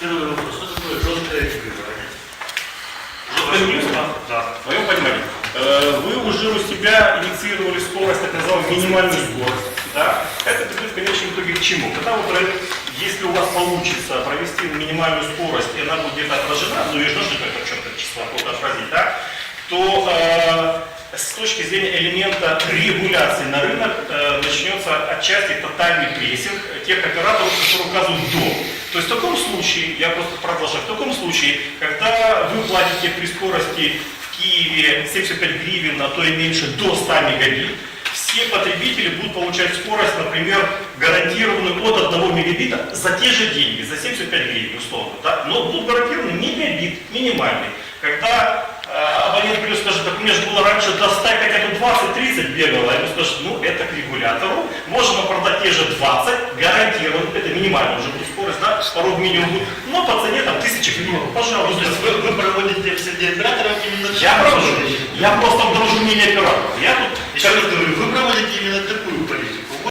Первый вопрос. Что такое жесткое регулирование? Да. Да. В моем понимании. Э, Вы уже у себя инициировали скорость, так называемую минимальную скорость. Да? Это приведет в конечном итоге к чему? Когда э, если у вас получится провести минимальную скорость, и она будет где-то отражена, ну и же нужно как-то что-то число отразить, да? то э, с точки зрения элемента регуляции на рынок э, начнется отчасти тотальный прессинг тех операторов, которые указывают до. То есть в таком случае, я просто продолжаю, в таком случае, когда вы платите при скорости в Киеве 75 гривен, а то и меньше, до 100 мегабит, все потребители будут получать скорость, например, гарантированную от 1 мегабита за те же деньги, за 75 гривен условно, да? но будут гарантированы мегабит минимальный. Когда э, абонент плюс скажет, так у меня же было раньше до 100, хотя бы 20-30 бегало, а ему скажут, ну это к регулятору, можем продать те же 20, гарантированно, это минимальная уже да, порог минимум но по цене там 1000 гривен, пожалуйста. вы, вы проводите среди операторов именно Я провожу, я просто дорожу мнение операторов. Я тут Еще раз говорю, вы проводите именно